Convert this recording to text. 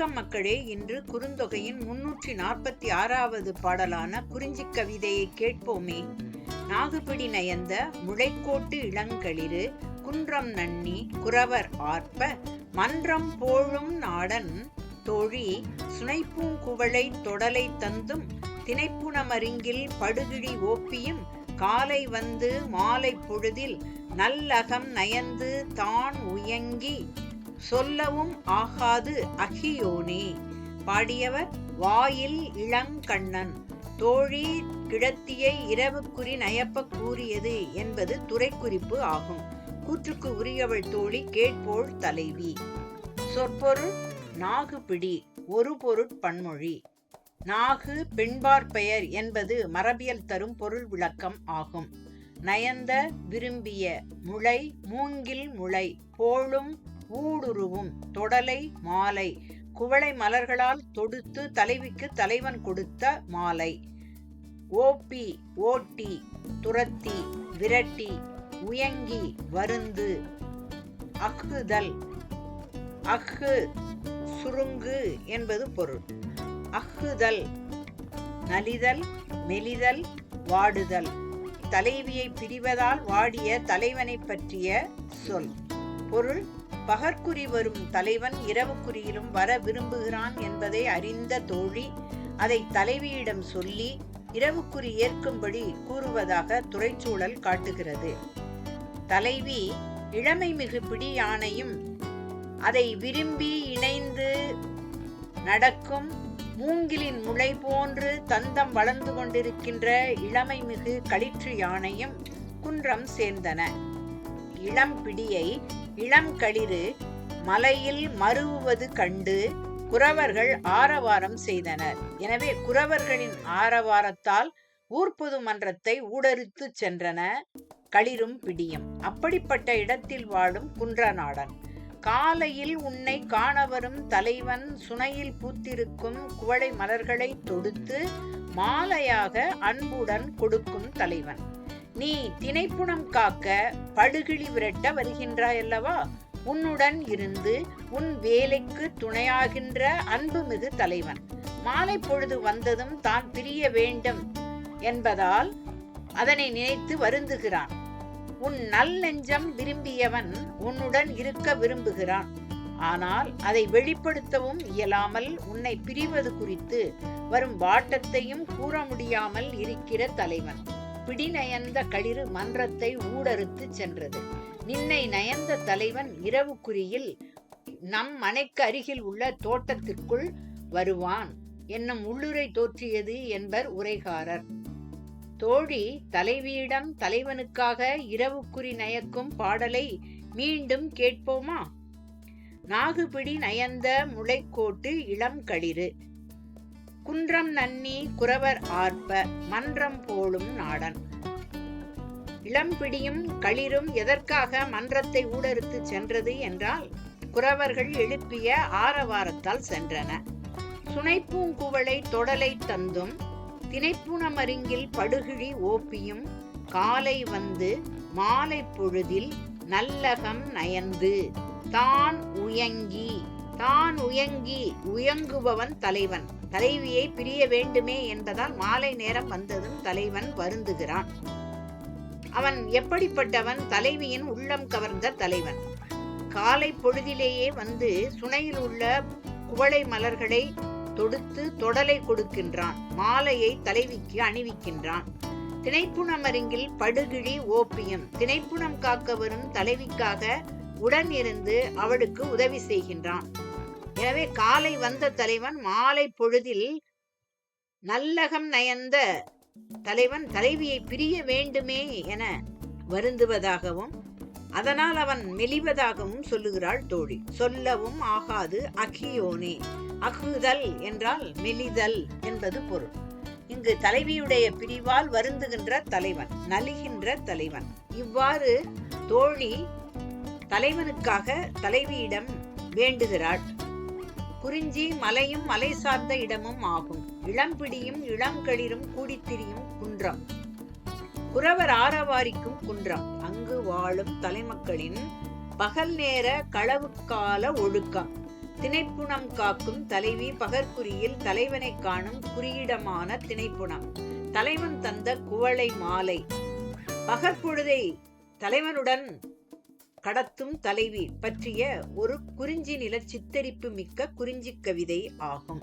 வணக்கம் மக்களே. இன்று குறுந்தொகையின் முன்னூற்றி நாற்பத்தி ஆறாவது பாடலான குறிஞ்சி கவிதையை கேட்போமே. நாகுபிடி நயந்த முளைக்கோட்டு இளங்களிரு குன்றம் நன்னி குறவர் ஆர்ப்ப மன்றம் போழும் நாடன் தோழி சுனைப்பூங்குவளை தொடலை தந்தும் திணைப்புணமருங்கில் படுகிழி ஓப்பியும் காலை வந்து மாலை பொழுதில் நல்லகம் நயந்து தான் உயங்கி சொல்லவும் ஆகாது அகியோனே. பாடியவர் வாயில் இளங்கண்ணன். தோழி கிழத்தியை இரவுக்குறி நயப்ப கூறியது என்பது துறைக்குறிப்பு ஆகும். கூற்றுக்கு உரியவள் தோழி கேட்போள் தலைவி. சொற்பொருள் நாகுபிடி ஒரு பொருட்பன்மொழி நாகு பெண்பார் பெயர் என்பது மரபியல் தரும் பொருள் விளக்கம் ஆகும். நயந்த விரும்பிய முளை மூங்கில் முளை போழும் ஊடுருவும் தொடலை மாலை. குவளை மலர்களால் தொடுத்து தலைவிக்கு தலைவன் கொடுத்த மாலை. ஓப்பி ஓட்டி துரத்தி விரட்டி உயங்கி வருந்து அஃகுதல். அஃகு சுருங்கு என்பது பொருள். அஃகுதல் நலிதல் மெலிதல் வாடுதல். தலைவியை பிரிவதால் வாடிய தலைவனை பற்றிய சொல். பொருள் பகற்குறி வரும் தலைவன் இரவுக்குறியிலும் வர விரும்புகிறான் என்பதை அறிந்த தோழி அதை தலைவியிடம் சொல்லி இரவுக்குறி ஏற்கும்படி கூறுவதாக துறைச்சூழல் காட்டுகிறது. தலைவி இளமை மிகு பிடி யானையும் அதை விரும்பி இணைந்து நடக்கும் மூங்கிலின் முளை போன்று தந்தம் வளர்ந்து கொண்டிருக்கின்ற இளமை மிகு களிற்று யானையும் குன்றம் சேர்ந்தன. இளம் பிடியை மலையில் மருவுவது கண்டு குறவர்கள் ஆரவாரம் செய்தனர். எனவே குறவர்களின் ஆரவாரத்தால் ஊர்ப்பொது மன்றத்தை ஊடறுத்து சென்றன களிரும் பிடியும் அப்படிப்பட்ட இடத்தில் வாழும் குன்றநாடன். காலையில் உன்னை காணவரும் தலைவன் சுனையில் பூத்திருக்கும் குவளை மலர்களை தொடுத்து மாலையாக அன்புடன் கொடுக்கும் தலைவன். நீ திணைப்புணம் காக்க படுகிழி விரட்ட வருகின்றாயல்லவா? உன்னுடன் இருந்து உன் வேலைக்கு துணையாகின்ற அன்புமிகு தலைவன். மாலை பொழுது வந்ததும் தான் பிரிய வேண்டும் என்பதால் அதனை நினைத்து வருந்துகிறான். உன் நல் நெஞ்சம் விரும்பியவன் உன்னுடன் இருக்க விரும்புகிறான். ஆனால் அதை வெளிப்படுத்தவும் இயலாமல் உன்னை பிரிவது குறித்து வரும் வாட்டத்தையும் கூற முடியாமல் இருக்கிற தலைவன். பிடிநயந்த களிறு மன்றத்தை ஊடறுத்து சென்றது. நின்னை நயந்த தலைவன் இரவுக்குறியில் நம் மனைக்கு அருகில் உள்ள தோட்டத்திற்குள் வருவான். என்னும் உள்ளுரை தோற்றியது என்பர் உரைகாரர். தோழி தலைவியிடம் தலைவனுக்காக இரவுக்குறி நயக்கும் பாடலை மீண்டும் கேட்போமா? நாகுபிடி நயந்த முளைக்கோட்டு இளம் களிறு. குன்றம் நன்னி குறவர் ஆர்ப்ப மன்றம் போலும் நாடன். இளம்பிடியும் களிரும் எதற்காக மன்றத்தை ஊடறுத்து சென்றது என்றால் குறவர்கள் எழுப்பிய ஆரவாரத்தால் சென்றன. சுனைப்பூங்குவளை தொடலை தந்தும் திணைப்புணமருங்கில் படுகிழி ஓப்பியும் காலை வந்து மாலை பொழுதில் நல்லகம் நயந்து தான் உயங்கி தான் உயங்கி உயங்குபவன் தலைவன். தலைவியை பிரிய வேண்டுமே என்பதால் மாலை நேரம் வந்ததும் தலைவன் வருந்துகிறான். அவன் எப்படிப்பட்டவன்? தலைவியின் உள்ளம் கவர்ந்த தலைவன். காலை பொழுதிலேயே வந்து சுனையில் உள்ள குவளை மலர்களை தொடுத்து தொடலை கொடுக்கின்றான். மாலையை தலைவிக்கு அணிவிக்கின்றான். திணைப்புணம் அருங்கில் படுகிழி ஓப்பியம் திணைப்புணம் காக்க வரும் தலைவிக்காக உடன் இருந்து அவளுக்கு உதவி செய்கின்றான். எனவே காலை வந்த தலைவன் மாலை பொழுதில் நல்லகம் நயந்த தலைவன் தலைவியை பிரிய வேண்டுமே என வருந்துவதாகவும் அதனால் அவன் மெலிவதாகவும் சொல்லுகிறாள் தோழி. சொல்லவும் ஆகாது அகியோனே. அகுதல் என்றால் மெலிதல் என்பது பொருள். இங்கு தலைவியுடைய பிரிவால் வருந்துகின்ற தலைவன் நலிகின்ற தலைவன். இவ்வாறு தோழி தலைவனுக்காக தலைவியிடம் வேண்டுகிறாள். குறிஞ்சி மலையும் மலை சார்ந்த இடமும் ஆகும். இளம்பிடியும் இளங்களிரும் கூடித்திரியும் குன்றம். குறவர் ஆரவாரிக்கும் குன்றம். அங்கு வாழும் தலைமக்களின் பகல் நேர களவுக்கால ஒழுக்கம். திணைப்புணம் காக்கும் தலைவி பகற்குறியில் தலைவனை காணும் குறியிடமான திணைப்புணம் தலைவன் தந்த குவளை மாலை. பகற்பொழுதை தலைவனுடன் கடத்தும் தலைவி பற்றிய ஒரு குறிஞ்சி நில சித்தரிப்பு மிக்க குறிஞ்சி கவிதை ஆகும்.